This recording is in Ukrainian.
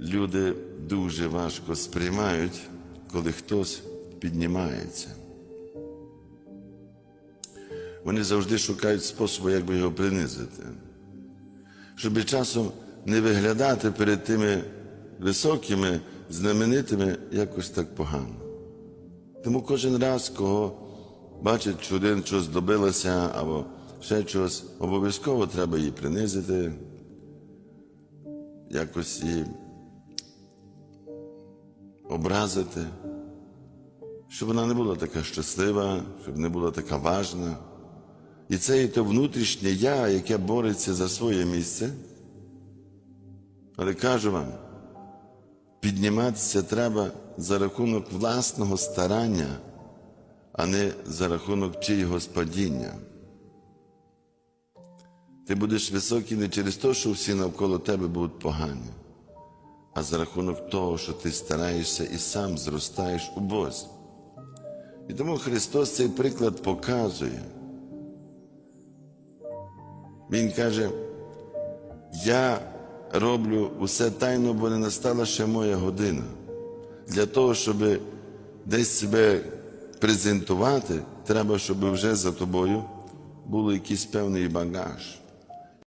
люди дуже важко сприймають, коли хтось піднімається. Вони завжди шукають способу, як би його принизити, щоб часом не виглядати перед тими високими, знаменитими якось так погано. Тому кожен раз, кого бачить, що один щось добилася або ще щось, обов'язково треба її принизити, якось її образити, щоб вона не була така щаслива, щоб не була така важна. І це є то внутрішнє я, яке бореться за своє місце. Але кажу вам, підніматися треба за рахунок власного старання, а не за рахунок чиїгось падіння. Ти будеш високий не через те, що всі навколо тебе будуть погані, а за рахунок того, що ти стараєшся і сам зростаєш у Бозі. І тому Христос цей приклад показує. Він каже, я роблю усе тайно, бо не настала ще моя година. Для того, щоб десь себе презентувати, треба, щоб вже за тобою був якийсь певний багаж.